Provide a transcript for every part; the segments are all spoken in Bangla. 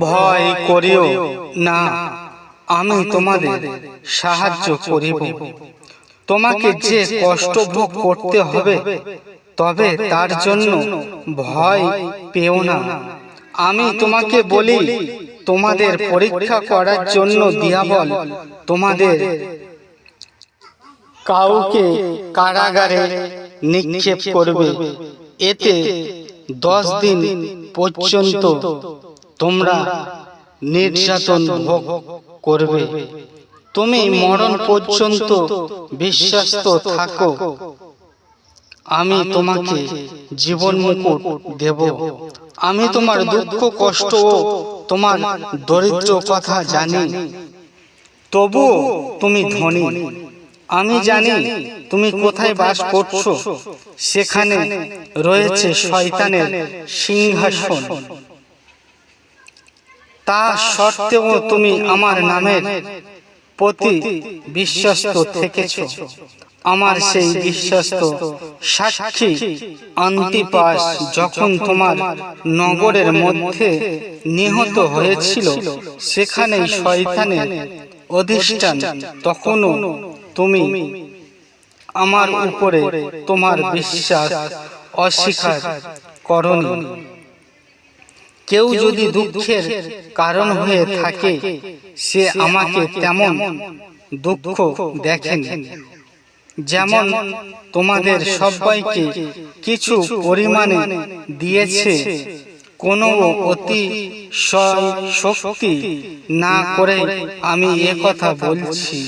ভয় করিও না আমি তোমাদের সাহায্য করিব। তোমাকে যে কষ্ট ভোগ করতে হবে তবে তার জন্য ভয় পেও না। আমি তোমাকে বলি তোমাদের পরীক্ষা করার জন্য দিয়াবল তোমাদের কাউকে কারাগারে নিক্ষেপ করবে। এতে দশ দিন পর্যন্ত তোমরা নির্যাতন ভোগ করবে। তুমি মরণ পর্যন্ত বিশ্বাস্ত থাকো। আমি তোমাকে জীবন মুকুট দেব। আমি তোমার দুঃখ কষ্ট ও তোমার দরিদ্র কথা জানি। তবুও তুমি ধনী। আমি জানি তুমি কোথায় বাস করছ। সেখানে রয়েছে শয়তানের সিংহাসন। তা সত্ত্বেও তুমি আমার নামের প্রতি বিশ্বস্ত থেকেছ। আমার সেই বিশ্বস্ত সাক্ষী আন্তিপাস যখন তোমার নগরের মধ্যে নিহত হয়েছিল সেখানেই শয়তানের অধিষ্ঠান তখনও তুমি আমার উপরে তোমার বিশ্বাস অস্বীকার করনি। কেউ যদি দুঃখের কারণ হয়ে থাকে সে আমাকে তেমন দুঃখ দেখেন। যেমন তোমাদের সবাইকে কিছু পরিমাণে দিয়েছে কোনো অতি শক্তি না করে আমি কথা বলছি।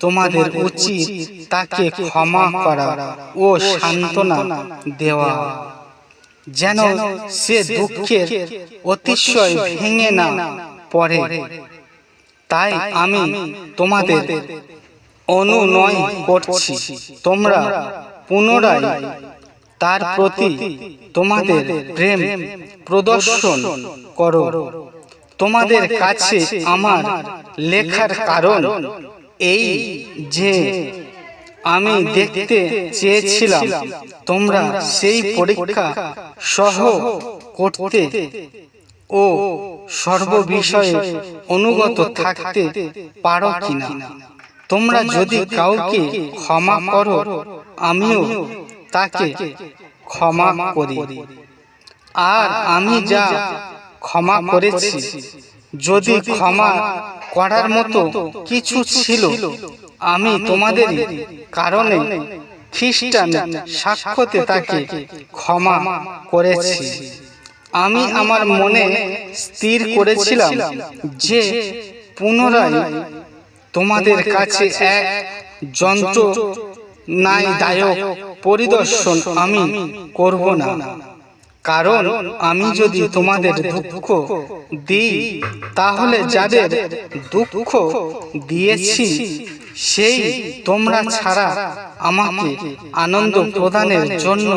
তোমাদের উচিত তাকে ক্ষমা করা ও সান্ত্বনা দেওয়া। যেন সে দুঃখের অতিশয় ভেঙে না পড়ে। তাই আমি তোমাদের অনুনয় করছি। তোমরা পুনরায় তার প্রতি তোমাদের প্রেম প্রদর্শন করো। তোমাদের কাছে আমার লেখার কারণ এই যে আমি দেখতে চেয়েছিলাম, তোমরা সেই পরীক্ষা সহ করতে ও সর্ববিষয়ে অনুগত থাকতে পারো কিনা। তোমরা যদি কাউকে ক্ষমা করো, আমিও তাকে ক্ষমা করি। আর আমি যা ক্ষমা করেছি যদি ক্ষমা করার মতো কিছু ছিল আমি তোমাদের কারণে খ্রিস্টান সাক্ষ্যতে তাকে ক্ষমা করেছি। আমি আমার মনে স্থির করেছিলাম যে পুনরায় তোমাদের কাছে এক যন্ত্র নাই দায়ক পরিদর্শন আমি করব না। কারণ আমি যদি তোমাদের দুঃখ দিই তাহলে যাদের দুঃখ দিয়েছি সেই তোমরা ছাড়া আমাকে আনন্দ প্রদানের জন্য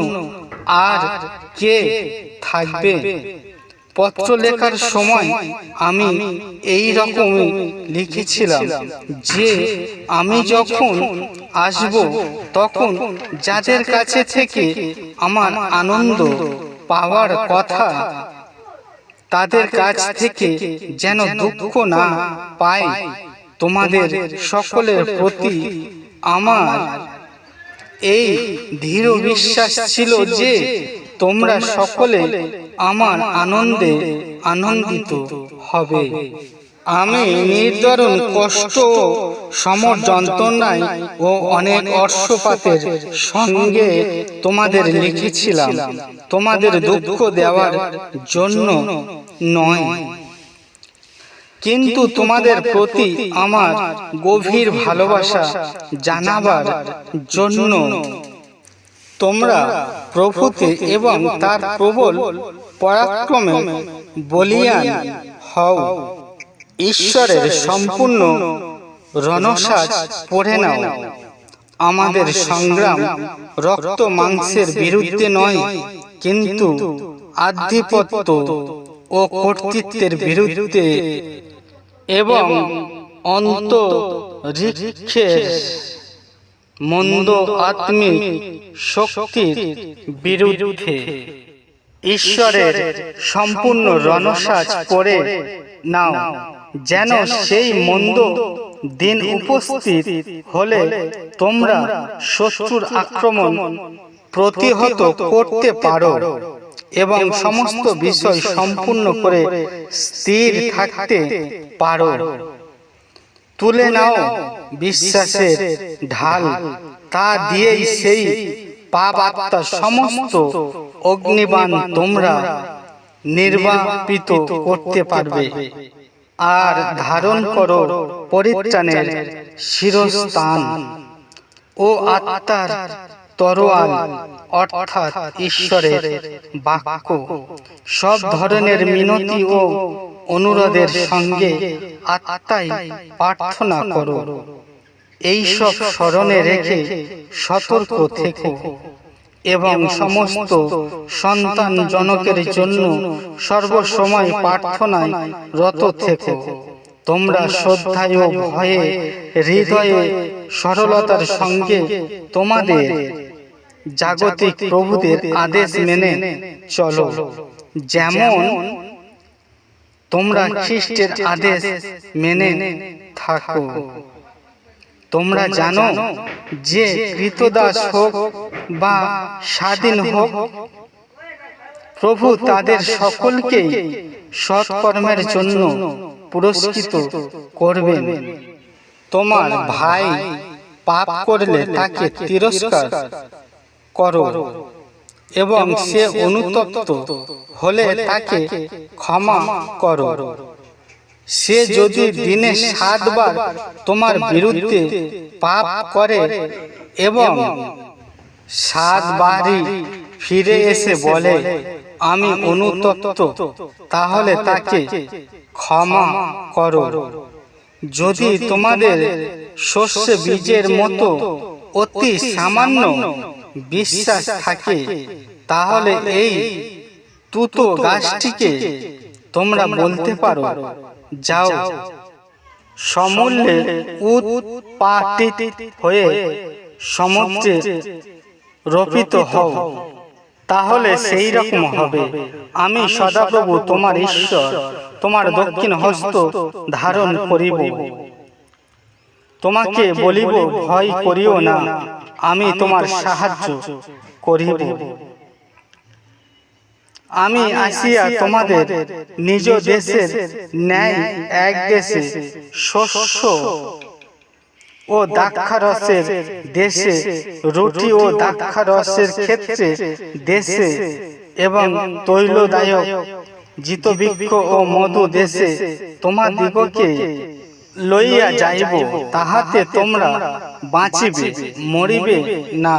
আর কে থাকবে? পত্র লেখার সময় আমি এই রকমই লিখেছিলাম যে আমি যখন আসব তখন যাদের কাছে থেকে আমার আনন্দ পাওয়ার কথা তাদের কাছ থেকে যেন দুঃখ না পায় তোমাদের সকলের প্রতি আমার এই দৃঢ় বিশ্বাস ছিল যে তোমরা সকলে আমার আনন্দে আনন্দিত হবে। আমি নির্ধারণ কষ্ট সমর যন্ত্রণায় ও অনেক অর্শপাতের সঙ্গে তোমাদের লিখেছিলাম। তোমাদের দুঃখ দেওয়ার জন্য নয়। কিন্তু তোমাদের প্রতি আমার গভীর ভালোবাসা জানাবার জন্য তোমরা প্রভুতে এবং তার প্রবল পরাক্রমে বলিয়ান হও। ঈশ্বরের সম্পূর্ণ রণসাজ পড়ে নাও। আমাদের সংগ্রাম রক্ত মাংসের বিরুদ্ধে নয় কিন্তু আধিপত্য ও কর্তৃত্বের বিরুদ্ধে এবং অন্তরিক্ষের মন্দ আত্মিক শক্তির বিরুদ্ধে। ঈশ্বরের সম্পূর্ণ রণসাজ করে নাও। যেন সেই মন্দ দিন উপস্থিত হলে তোমরা শত্রুর আক্রমণ প্রতিহত করতে পারো এবং সমস্ত বিষয় সম্পূর্ণ করে স্থির থাকতে পারো। তুলে নাও বিশ্বাসের ঢাল। তা দিয়েই সেই পাপ আত্মার সমস্ত অগ্নিবাণ তোমরা নির্বাপিত করতে পারবে। আর ধারণ করো পরিত্রাণের শিরস্থান। ও আত্মার তরোয়াল, অর্থাৎ ঈশ্বরের বাক্য। সব ধরনের মিনতি ও অনুরোধের সঙ্গে আত্মাই প্রার্থনা করো। এই সব স্মরণে রেখে সতর্ক থেকো। এবং সমস্ত সন্তান জনকের জন্য সর্বসময় প্রার্থনায় রত থেকো। তোমরা শ্রদ্ধায় ও ভয়ে হৃদয়ে সরলতার সঙ্গে তোমাদের জাগতিক প্রভুদের আদেশ মেনে চলো। যেমন তোমরা খ্রিস্টের আদেশ মেনে থাকো। তোমরা জানো যে কৃতদাস হোক বা স্বাধীন হোক প্রভু তাদের সকলকেই সৎকর্মের জন্য পুরস্কৃত করবেন। তোমার ভাই পাপ করলে তাকে তিরস্কার করো এবং সে অনুতপ্ত হলে তাকে ক্ষমা করো। সে যদি দিনে সাতবার তোমার বিরুদ্ধে পাপ করে এবং সাতবারই ফিরে এসে বলে আমি অনুতপ্ত তাহলে তাকে ক্ষমা করো। যদি তোমাদের শস্য বীজের মতো অতি সামান্য বিশ্বাস থাকে তাহলে এই তুতো গাছটিকে তোমরা বলতে পারো। যাও। সমূল্যে উৎপাটিত হয়ে সমুদ্রে রোপিত হও। তাহলে সেই রকম হবে। আমি সদাপ্রভু তোমার ঈশ্বর। তোমার দক্ষিণ হস্ত ধারণ করিব। তোমাকে বলিব ভয় করিও না। আমি তোমার সাহায্য করিব। আমি আসিয়া তোমাদের নিজ দেশের ন্যায় এক দেশে শস্য ও দাক্ষারসের দেশে, রুটি ও দাক্ষারসের ক্ষেত্রে দেশে এবং তৈলদায়ক, জিতবৃক্ষ ও মধু দেশে তোমার দিগকে লইয়া যাইব, তাহাতে তোমরা বাঁচিবে, মরিবে না।